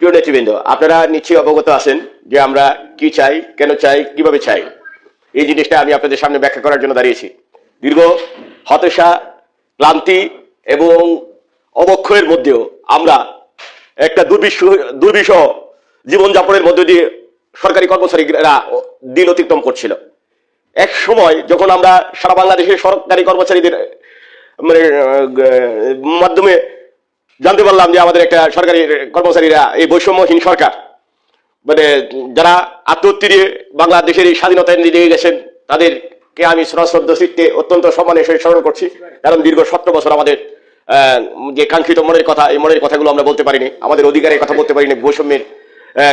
প্রিয় নেতৃবৃন্দ, আপনারা নিশ্চয়ই অবগত আছেন যে আমরা কি চাই, কেন চাই, কীভাবে চাই। এই জিনিসটা আমি আপনাদের সামনে ব্যাখ্যা করার জন্য দাঁড়িয়েছি। দীর্ঘ হতাশা, ক্লান্তি এবং অবক্ষয়ের মধ্যেও আমরা একটা দুর্বিষ দুর্বিষহ জীবনযাপনের মধ্য দিয়ে সরকারি কর্মচারীরা দিন অতিক্রম করছিল। এক সময় যখন আমরা সারা বাংলাদেশের সরকারি কর্মচারীদের মানে মাধ্যমে জানতে পারলাম যে আমাদের একটা সরকারি কর্মচারীরা এই বৈষম্যহীন সরকার। মানে যারা আত্মহত্যা দিয়ে বাংলাদেশের এই স্বাধীনতা নিয়ে গেছেন, তাদেরকে আমি সশ্রদ্ধ চিত্তে অত্যন্ত সম্মানের সহিত স্মরণ করছি। কারণ দীর্ঘ সতেরো বছর আমাদের যে কাঙ্ক্ষিত মনের কথা, এই মনের কথাগুলো আমরা বলতে পারিনি। আমাদের অধিকারের কথা বলতে পারিনি, বৈষম্যের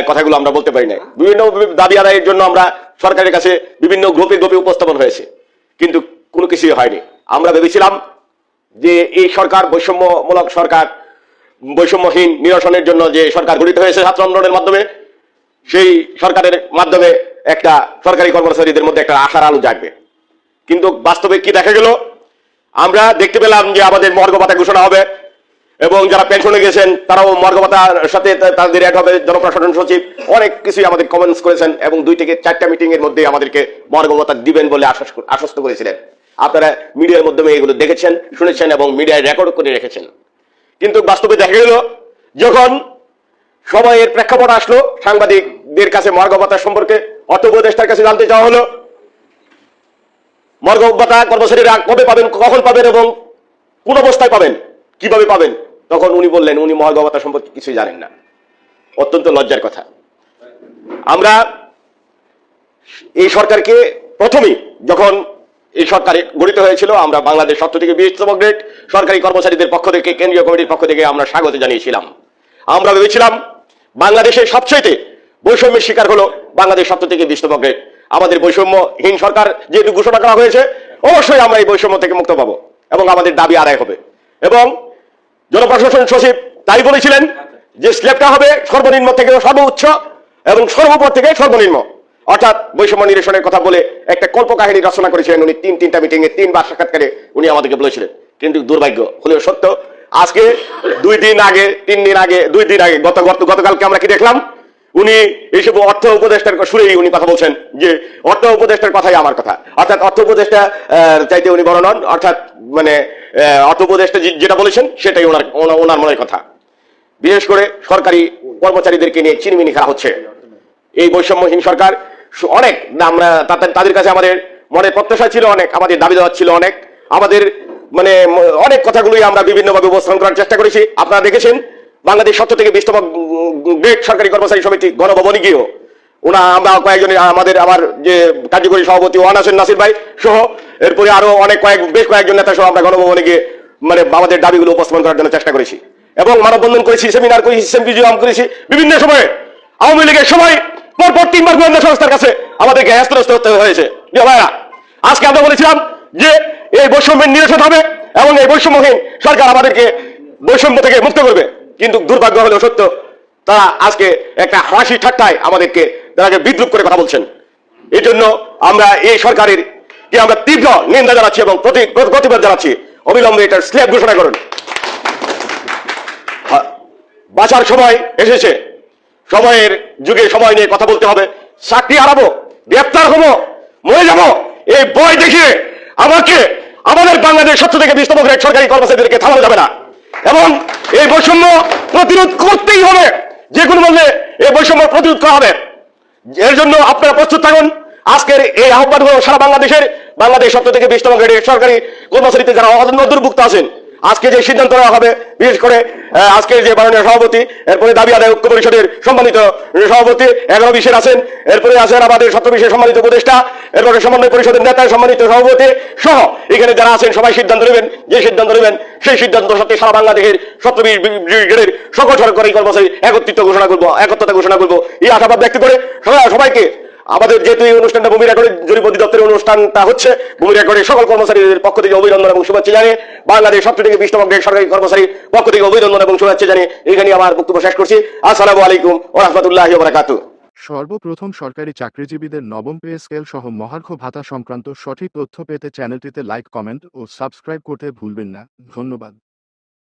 কথাগুলো আমরা বলতে পারি না বিভিন্ন দাবি আদায়ের জন্য আমরা সরকারের কাছে বিভিন্ন গ্রুপে গ্রুপে উপস্থাপন হয়েছে। কিন্তু কোনো কিছুই হয়নি। আমরা ভেবেছিলাম যে এই সরকার বৈষম্যমূলক সরকার বৈষম্যহীন নিরসনের জন্য যে সরকার গঠিত হয়েছে ছাত্র আন্দোলনের মাধ্যমে, সেই সরকারের মাধ্যমে একটা সরকারি কর্মচারীদের মধ্যে একটা আশার আলো জাগবে। কিন্তু বাস্তবে কি দেখা গেল? আমরা দেখতে পেলাম যে আমাদের মর্গ ভাতা ঘোষণা হবে এবং যারা পেনশনে গেছেন, তারাও মর্গ ভাতার সাথে তাদের অ্যাড হবে জনপ্রশাসন সচিব। অনেক কিছুই আমাদের কমেন্টস করেছেন এবং দুই থেকে চারটা মিটিং এর মধ্যে আমাদেরকে মর্গ ভাতা দিবেন বলে আশ্বাস আশ্বস্ত করেছিলেন। আপনারা মিডিয়ার মাধ্যমে এগুলো দেখেছেন, শুনেছেন এবং মিডিয়ায় রেকর্ড করে রেখেছেন। কিন্তু বাস্তবে দেখা গেল, যখন সময়ের প্রেক্ষাপট আসলো, সাংবাদিকদের কাছে মর্গ ভাতা সম্পর্কে, অর্থ উপদেষ্টার কাছে জানতে চাওয়া হলো, মর্গ ভাতা কর্মচারীরা কবে পাবেন, কখন পাবেন এবং কোন অবস্থায় পাবেন, কীভাবে পাবেন, তখন উনি বললেন, উনি মর্গ ভাতা সম্পর্কে কিছুই জানেন না। অত্যন্ত লজ্জার কথা। আমরা এই সরকারকে প্রথমেই যখন এই সরকারে গঠিত হয়েছিল, আমরা বাংলাদেশ সত্য থেকে বিশতম গ্রেড সরকারি কর্মচারীদের পক্ষ থেকে, কেন্দ্রীয় কমিটির পক্ষ থেকে আমরা স্বাগত জানিয়েছিলাম। আমরা ভেবেছিলাম বাংলাদেশের সবচেয়ে বৈষম্যের শিকার হলো বাংলাদেশ সত্য থেকে বিশতম আমাদের বৈষম্যহীন সরকার যেহেতু ঘোষণা করা হয়েছে, অবশ্যই আমরা এই বৈষম্য থেকে মুক্ত পাবো এবং আমাদের দাবি আদায় হবে। এবং জনপ্রশাসন সচিব তাই বলেছিলেন যে স্ল্যাবটা হবে সর্বনিম্ন থেকে সর্বোচ্চ এবং সর্বোপর থেকে সর্বনিম্ন। অর্থাৎ বৈষম্য নিরসনের কথা বলে একটা কল্প কল্পকাহিনী রচনা করেছিলেন উনি। তিন তিনটা মিটিং এ তিনবার সাক্ষাৎকারে উনি আমাদেরকে বলেছিলেন। কিন্তু দুর্ভাগ্য, হলেও সত্য, আজকে দুই দিন আগে, তিন দিন আগে, দুই দিন আগে গত গত গতকালকে আমরা কি দেখলাম? উনি এইসব অর্থ উপদেষ্টার সুরেই উনি কথা বলছেন যে অর্থ উপদেষ্টার কথাই আমার কথা। অর্থাৎ অর্থ উপদেষ্টা চাইতে উনি বড় নন, অর্থাৎ মানে অর্থ উপদেষ্টা যেটা বলেছেন, সেটাই ওনার ওনা- ওনার মনের কথা। বিশেষ করে সরকারি কর্মচারীদেরকে নিয়ে চিনিমিনি খেলা হচ্ছে। এই বৈষম্যহীন সরকার অনেক, আমরা তাদের কাছে আমাদের মনে প্রত্যাশা ছিল অনেক, আমাদের দাবি দেওয়া ছিল অনেক। আমাদের মানে অনেক কথাগুলোই আমরা বিভিন্নভাবে উপস্থাপন করার চেষ্টা করেছি। আপনারা দেখেছেন, বাংলাদেশ সত্য থেকে বিশতম গ্রেট সরকারি কর্মচারী সমিতি গণভবনে গিয়েও ওনা, আমরা কয়েকজন, আমাদের আমার যে কার্যকরী সভাপতি ওয়ান নাসির ভাই সহ, এরপরে আরও অনেক কয়েক, বেশ কয়েকজন নেতা সহ আমরা গণভবনে গিয়ে মানে আমাদের দাবিগুলো উপস্থাপন করার জন্য চেষ্টা করেছি। এবং মানববন্ধন করেছি, সেমিনার করেছি সেম্পিজিয়াম করেছি, বিভিন্ন সময়ে আওয়ামী লীগের সময় পরপর তিনবার গোয়েন্দা সংস্থার কাছে আমাদেরকে হ্যাস্ত হয়েছে। যে ভাইরা আজকে আমরা বলেছিলাম যে এই বৈষম্যের নিরসন হবে এবং এই বৈষম্যহীন সরকার আমাদেরকে বৈষম্য থেকে মুক্ত করবে। কিন্তু দুর্ভাগ্য হলেও সত্য, তারা আজকে একটা হাসি ঠাট্টায় আমাদেরকে, তারাকে বিদ্রুপ করে কথা বলছেন। এই জন্য আমরা এই সরকারের কে আমরা তীব্র নিন্দা জানাচ্ছি এবং প্রতি- প্রতিবাদ জানাচ্ছি। অবিলম্বে এটার স্ল্যাব ঘোষণা করুন। বাঁচার সময় এসেছে। সময়ের যুগে সময় নিয়ে কথা বলতে হবে। চাকরি হারাবো, গ্রেপ্তার হব, মরে যাব, এই বই দেখিয়ে আমাকে আমাদের বাংলাদেশ সত্য থেকে বিস্তম গ্রেড সরকারি কর্মচারীদেরকে থামানো যাবে না। এবং এই বৈষম্য প্রতিরোধ করতেই হবে যে কোনো বললে এই বৈষম্য প্রতিরোধ করা হবে। এর জন্য আপনারা প্রস্তুত থাকুন। আজকের এই আহ্বান সারা বাংলাদেশের, বাংলাদেশ সত্য থেকে বিশতম সরকারি কর্মচারীতে যারা অন্তর্ভুক্ত আছেন। আজকে যে সিদ্ধান্ত নেওয়া হবে বিশেষ করে আহ, আজকের যে মাননীয় সভাপতি এরপরে দাবি আদায় ঐক্য পরিষদের সম্মানিত সভাপতি এগারো বিশের আছেন এরপরে আছেন আমাদের সত্য বিশের সম্মানিত উপদেষ্টা এরপরে সমন্বয় পরিষদের নেতা সম্মানিত সভাপতি সহ এখানে যারা আছেন সবাই সিদ্ধান্ত নেবেন যে সিদ্ধান্ত নেবেন সেই সিদ্ধান্ত সাথে সারা বাংলাদেশের সত্য ব্রিগেডের সকল সরকারি কর্মচারী একত্রিত ঘোষণা করব একত্রতা ঘোষণা করব এই আশাবাদ ব্যক্ত করে সবাইকে আমাদের যেহেতু এই অনুষ্ঠানটা ভূমি রেকর্ডের জরিপ অধিদপ্তরের অনুষ্ঠানটা হচ্ছে, ভূমি রেকর্ডের সকল কর্মচারীদের পক্ষ থেকে অভিনন্দন এবং শুভেচ্ছা জানিয়ে বাংলাদেশ সত্য থেকে গ্রেড সরকারি কর্মচারীর পক্ষ থেকে অভিনন্দন এবং শুভেচ্ছা জানিয়ে এখানে আমার বক্তব্য শেষ করছি। আসসালামু আলাইকুম ও রহমতুল্লাহ বারাকাতু সর্বপ্রথম সরকারি চাকরিজীবীদের নবম পে স্কেল সহ মহার্ঘ ভাতা সংক্রান্ত সঠিক তথ্য পেতে চ্যানেলটিতে লাইক, কমেন্ট ও সাবস্ক্রাইব করতে ভুলবেন না। ধন্যবাদ।